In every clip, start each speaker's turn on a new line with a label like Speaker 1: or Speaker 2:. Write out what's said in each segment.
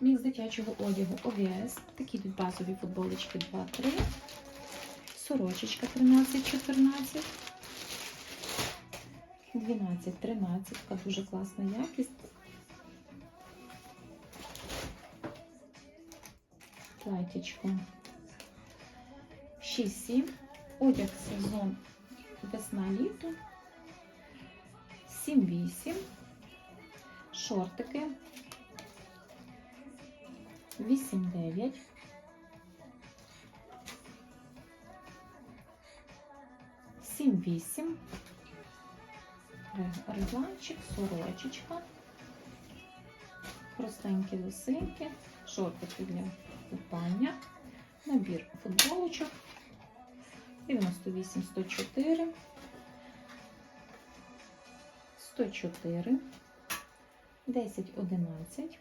Speaker 1: Мікс дитячого одягу ОВС. Такі тут базові футболочки 2-3. Сорочечка 13-14. 12-13. Така дуже класна якість. Платічко 6-7. Одяг сезон весна-літо. 7-8. Шортики 8-9. Сім вісім. Регланчик, сорочечка, простенькі лосинки, шортики для купання, набір футболочок. 98 104 104 10 11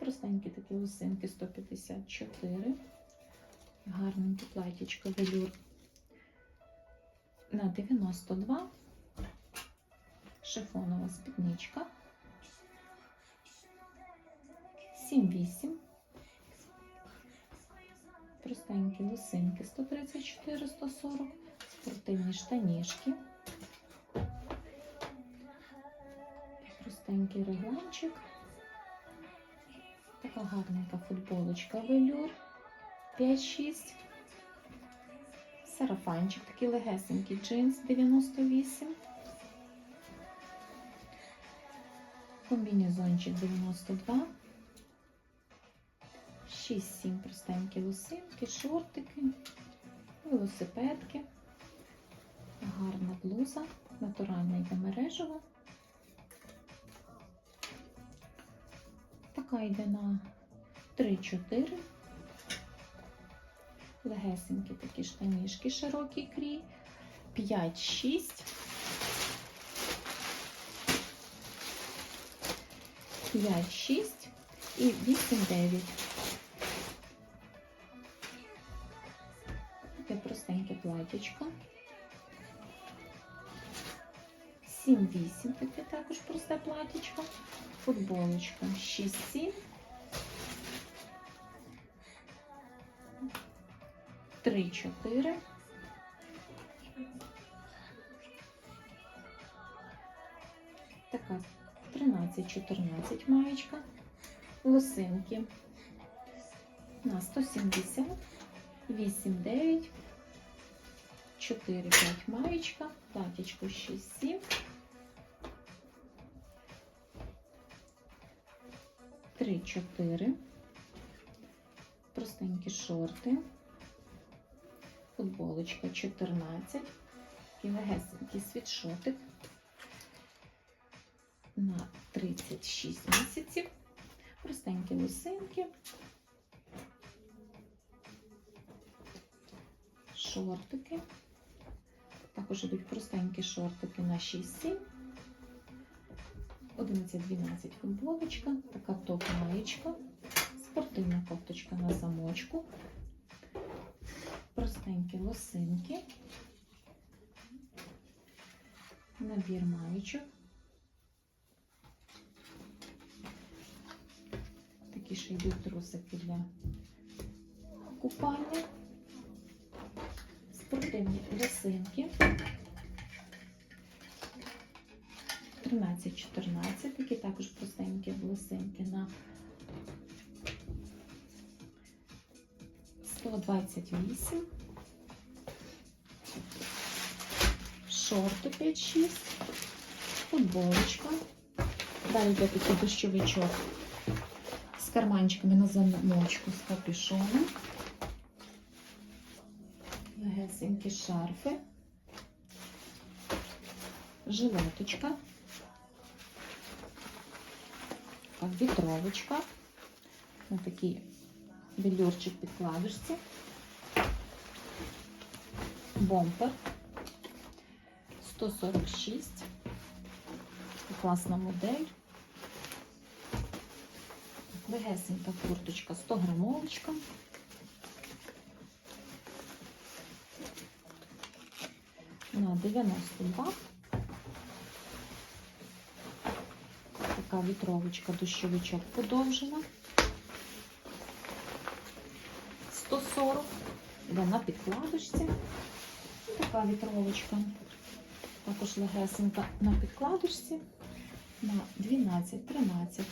Speaker 1: простенькі такі лосинки 154 гарненьке платічко велюр. На 92 шифонова спідничка. 7-8 простенькі лосинки 134-140 спортивні штанішки. Простенький регланчик така гарненька футболочка велюр. 5-6 сарафанчик, такий легесенький. Джинс 98 комбінезончик 92, 6-7 простенькі лосинки, шортики, велосипедки, гарна блуза, натуральна йде мережева. Така йде на 3-4. Легесенькі такі штанішки, широкий крій, 5-6. 5, 6 і 8, 9. Таке простеньке платічко. 7, 8, таке також просте платічко. Футболочка. 6, 7. 3, 4. Така 13-14 маєчка, лосинки. На 170, 8-9, 4-5 маєчка, платічко 6-7, 3-4, простенькі шорти, футболочка 14, і легесенький світшотик. На 36 місяців. Простенькі лосинки, шортики. Також йдуть простенькі шортики на 6-7, 11-12 футболочка, така топ-маєчка, спортивна кофточка на замочку, простенькі лосинки, набір маєчок. Такі ще йдуть трусики для купання. Спортивні лосинки. 13-14, такі також простенькі лосинки на 128. Шорти 5-6, футболочка. Далі йде такий дощовичок з карманчиками на замочку з капюшоном. Легесенькі шарфи, жилеточка, така вітровочка, на такий велюрчик підкладочці, бомпер 146, класна модель. Легесенька курточка 100 грамовочка. На 92. така вітровочка, дощовичок подовжена. 140, йде на підкладочці. Така вітровочка. Також легесенька на підкладочці на 12-13.